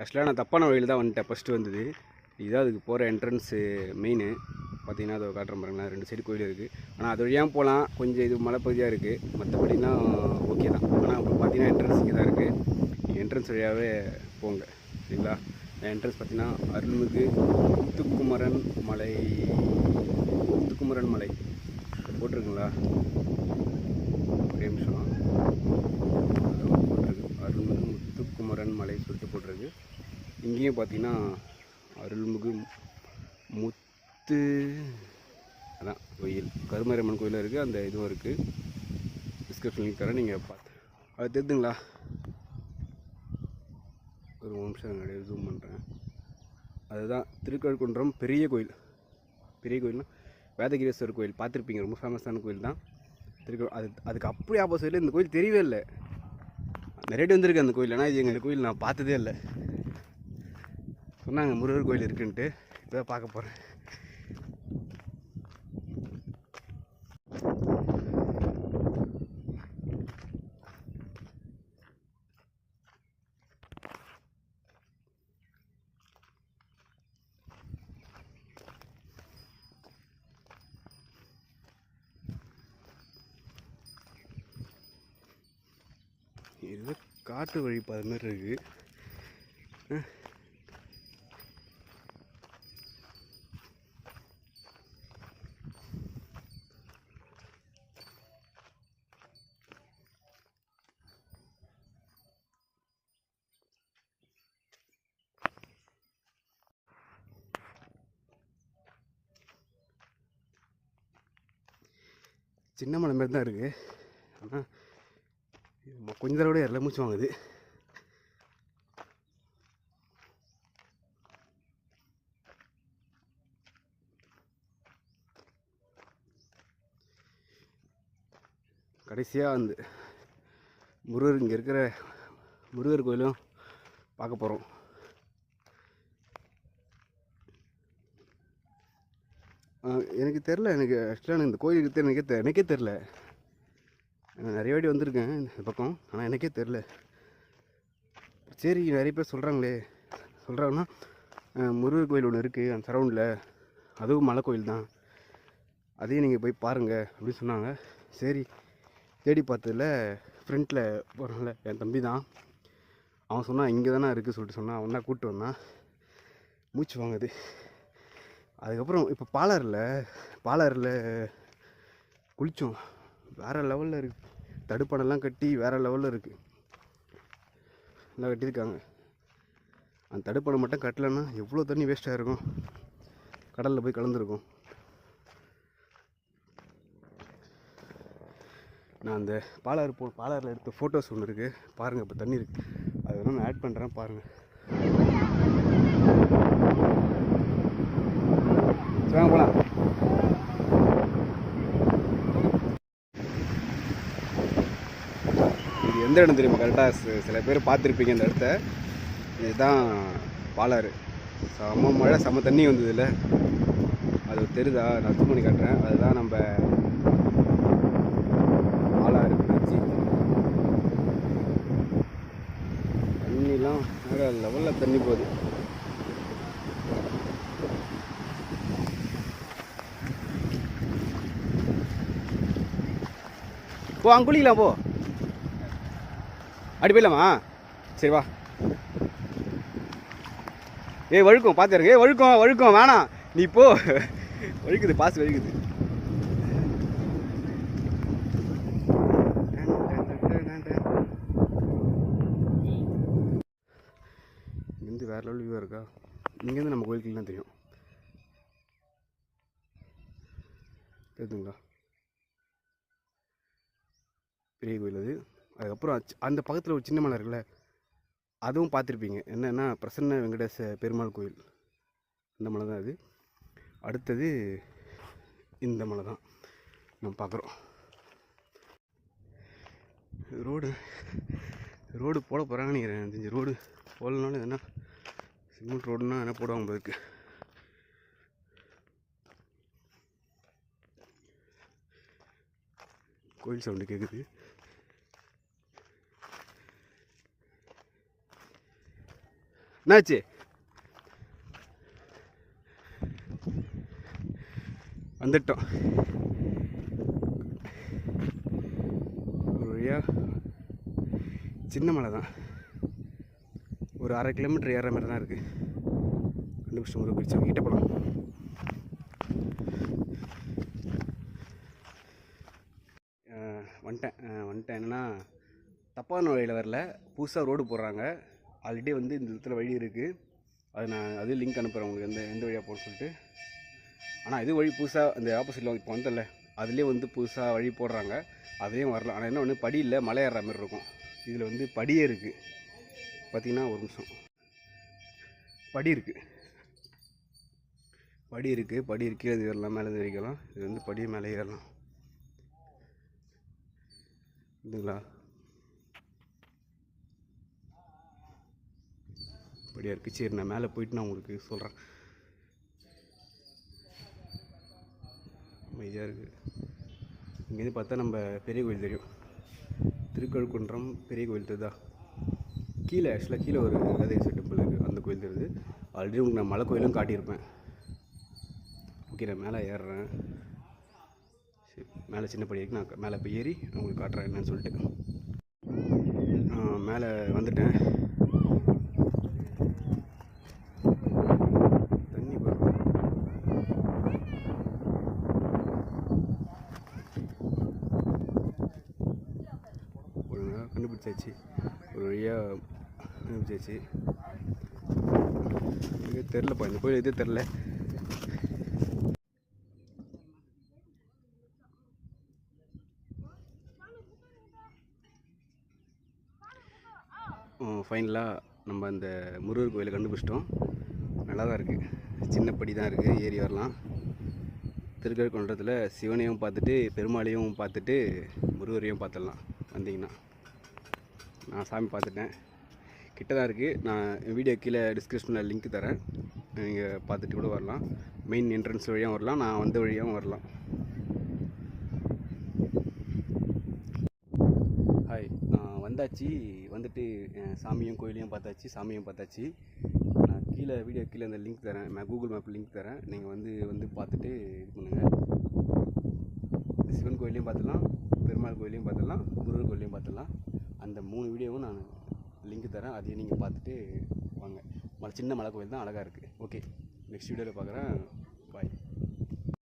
ஆக்சுவலாக நான் தப்பான வழியில் தான் வந்துட்டேன். ஃபஸ்ட்டு வந்தது. இதுதான் அதுக்கு போகிற என்ட்ரன்ஸு மெயின் பார்த்தீங்கன்னா அதை காட்டுற பாருங்களேன். ரெண்டு சைடு கோயில் இருக்குது ஆனால் அது வழியாக போகலாம் கொஞ்சம் இது மலைப்பகுதியாக இருக்குது மற்றபடிலாம் ஓகே தான். ஆனால் இப்போ பார்த்தீங்கன்னா என்ட்ரன்ஸ் இங்கே தான் இருக்குது என்ட்ரன்ஸ் வழியாகவே போங்க. சரிங்களா? என்ட்ரன்ஸ் பார்த்தீங்கன்னா அருள்மிகு முத்துக்குமரன் மலை முத்துக்குமரன் மலை. போட்டிருக்குங்களா ஒரே நிமிஷம் அதான் போட்டிருக்கு அருள்மிகு எடுத்து போட்டிருக்கு. இங்கேயும் பார்த்தீங்கன்னா அருள்மிகு முத்து அதான் கோயில். கருமரம்மன் கோயிலும் இருக்குது அந்த இதுவும் இருக்குது டிஸ்கிரிப்ஷன் லிங்க் தரேன் நீங்கள் பார்த்து. அது தெரியுதுங்களா ஒரு நிமிஷம் நிறைய ஜூம் பண்ணுறேன் அதுதான் திருக்கழுக்குன்றம் பெரிய கோயில். பெரிய கோயில்னா வேதகிரீஸ்வரர் கோயில். பார்த்துருப்பீங்க ரொம்ப ஃபேமஸான கோயில் தான் திருக்கு அது அதுக்கு அப்படியே ஆப்போசிட்டில் இந்த கோயில் தெரியவே இல்லை. நிறைய வந்திருக்கு அந்த கோயில் ஆனால் இது எங்கள் கோயில் நான் பார்த்ததே இல்லை. சொன்னாங்க முருகர் கோயில் இருக்குன்ட்டு. இப்போ பார்க்க போகிறேன் இது காட்டு வழி பாதை மாதிரி இருக்கு. சின்ன மலை மாதிரி தான் இருக்குது ஆனால் கொஞ்ச தடவை எல்லாம் மூச்சு வாங்குது. கடைசியாக அந்த முருகர் இங்கே இருக்கிற முருகர் கோயிலும் பார்க்க போகிறோம் எனக்கு தெரில எனக்கு ஆக்சுவலாக எனக்கு இந்த கோயிலுக்கு தெ- எனக்கே எனக்கே தெரில நிறைய வாட்டி வந்திருக்கேன் இந்த பக்கம். ஆனால் எனக்கே தெரில சரி நிறைய பேர் சொல்கிறாங்களே சொல்கிறாங்கன்னா முருகர் கோயில் ஒன்று இருக்குது அந்த சரௌண்டில் அதுவும் மலை கோயில் தான். அதையும் நீங்கள் போய் பாருங்கள் அப்படின்னு சொன்னாங்க. சரி தேடி பார்த்ததில் ஃப்ரெண்டில் போகிறான்ல என் தம்பி தான். அவன் சொன்னான் இங்கே தானே இருக்குது சொல்லிட்டு சொன்னான் அவனா கூப்பிட்டு வந்தான் மூச்சு வாங்குது. அதுக்கப்புறம் இப்போ பாலாறில் பாலாறில் குளித்தோம் வேறு லெவலில் இருக்குது தடுப்பணெல்லாம் கட்டி வேறு லெவலில் இருக்குது நல்லா கட்டியிருக்காங்க. அந்த தடுப்பணை மட்டும் கட்டலைன்னா எவ்வளோ தண்ணி வேஸ்ட்டாக இருக்கும் கடலில் போய் கலந்துருக்கும். நான் அந்த பாலாறு போ பாலாறில் எடுத்த ஃபோட்டோஸ் ஒன்று இருக்குது பாருங்கள் இப்போ தண்ணி இருக்குது அது வேணா நான் ஆட் பண்ணுறேன் பாருங்கள் சரி வாங்க போகலாம் எந்த இடம் தெரியுமா? கரெக்டாக சில பேர் பார்த்துருப்பீங்க இந்த இடத்த. இதுதான் பாலாறு. செம மழை செம தண்ணி வந்தது இல்லை அது தெரியுதா நான் zoom பண்ணி காட்டுறேன். அதுதான் நம்ம பாலாறு பிரிட்ஜி தண்ணிலாம் வேறு லெவலில் தண்ணி போகுது. போ அங்கே குளிக்கலாம் போ. அடி போயிடலாமா? சரி வா. ஏய் வழுக்கும் பார்த்துருக்கு ஏய் வழுக்கும் வழுக்கும் வேணாம். நீ போ. வழுக்குது பாஸ் வழுக்குது. இங்கேருந்து வேறு லெவல் வியூவாக இருக்கா? இங்கேருந்து நம்ம கோயிலுக்கு தான் தெரியும். தெரியுதுங்களா? பெரிய கோயில் அது. அதுக்கப்புறம் அச்- அந்த பக்கத்தில் ஒரு சின்ன மலை இருக்குல்ல அதுவும் பார்த்துருப்பீங்க. என்னென்னா பிரசன்ன வெங்கடேச பெருமாள் கோயில். இந்த மலை தான் அது. அடுத்தது இந்த மலை தான் நம்ம பார்க்குறோம். ரோடு ரோடு போட போகிறாங்கன்னு நினைக்கிறேன். எனக்கு தெரிஞ்சு ரோடு போடலனாலும் என்ன சிமெண்ட் ரோடுனா என்ன போடுவாங்க போயிருக்கு கோயில் சவுண்டு கேட்குது என்னாச்சு? வந்துட்டோம். ஒரு வழியாக சின்ன மலை தான். ஒரு அரை கிலோமீட்டர் ஏற மாதிரி தான் இருக்குது கண்டுபிடிச்ச ஒரு பிடிச்ச கிட்ட போகலாம் வந்துட்டேன். வந்துட்டேன். என்னென்னா தப்பான வழியில் வரல. புதுசாக ரோடு போடுறாங்க. ஆல்ரெடி வந்து இந்த இடத்துல வழி இருக்குது அது நான் அது லிங்க் அனுப்புகிறேன் உங்களுக்கு எந்த எந்த வழியாக போகணும்னு சொல்லிட்டு. ஆனால் இது வழி புதுசாக அந்த ஆப்போசிட்டில் இப்போ வந்தல அதுலேயே வந்து புதுசாக வழி போடுறாங்க. அதுலேயும் வரலாம் ஆனால் என்ன ஒன்று படி இல்லை மலை ஏறுற மாதிரி இருக்கும். இதில் வந்து படியே இருக்குது பார்த்தீங்கன்னா ஒரு நிமிஷம். படி இருக்குது படி இருக்குது படி இருக்குது அது ஏறலாம் மேலே ஏறி ஏறிக்கலாம். இது வந்து படி மேலே ஏறலாம். இதுங்களா? படியாக இருக்குது சரி நான் மேலே போயிட்டு நான் உங்களுக்கு சொல்கிறேன் அமைதியாக இருக்குது இங்கேருந்து பார்த்தா நம்ம பெரிய கோயில் தெரியும். திருக்கழுக்குன்றம் பெரிய கோயில் தெரியுதா? கீழே ஆக்சுவலாக கீழே ஒரு வேதேஸ்வர டெம்பிள் இருக்குது அந்த கோயில் தெரியுது. ஆல்ரெடி உங்களுக்கு நான் மலை கோயிலும் காட்டியிருப்பேன். ஓகே நான் மேலே ஏறுறேன். சரி மேலே சின்ன படி இருக்கு நான் மேலே போய் ஏறி நான் உங்களுக்கு காட்டுறேன் என்னன்னு சொல்லிட்டு. மேலே வந்துட்டேன் தண்ணி பாருங்க ஒழுங்காக ஒரு வழியாக கண்டுபிடிச்சாச்சு எங்கே தெரிலப்பா இந்த கோயில் எதே தெரில ஃபைனலாக நம்ம அந்த முருகர் கோயிலை கண்டுபிடிச்சிட்டோம். நல்லா தான் இருக்குது சின்ன படி தான் இருக்குது ஏறி வரலாம். திருக்கழுக்குன்றத்தில் சிவனையும் பார்த்துட்டு பெருமாளையும் பார்த்துட்டு முருகரையும் பார்த்துடலாம். வந்தீங்கன்னா. நான் சாமி பார்த்துட்டேன். கிட்ட தான் இருக்குது நான் வீடியோ கீழே டிஸ்கிரிப்ஷனில் லிங்க் தரேன். நீங்கள் பார்த்துட்டு கூட வரலாம். மெயின் என்ட்ரன்ஸ் வழியாகவும் வரலாம். நான் வந்த வழியாகவும் வரலாம். ஹாய் நான் வந்தாச்சு. வந்துட்டு சாமியும் கோயிலையும் பார்த்தாச்சு. சாமியும் பார்த்தாச்சு. நான் கீழே வீடியோ கீழே அந்த லிங்க் தரேன். நான் கூகுள் மேப் லிங்க் தரேன். நீங்கள் வந்து வந்து பார்த்துட்டு இது பண்ணுங்கள் சிவன் கோயிலையும் பார்த்துடலாம். பெருமாள் கோயிலையும் பார்த்துடலாம். முருகர் கோயிலையும் பார்த்துடலாம். அந்த மூணு வீடியோவும் நான் லிங்க் தரேன். அதையும் நீங்கள் பார்த்துட்டு வாங்க. மலை சின்ன மலை கோயில் தான் அழகாக இருக்குது ஓகே நெக்ஸ்ட் வீடியோவில் பார்க்குறேன். பாய்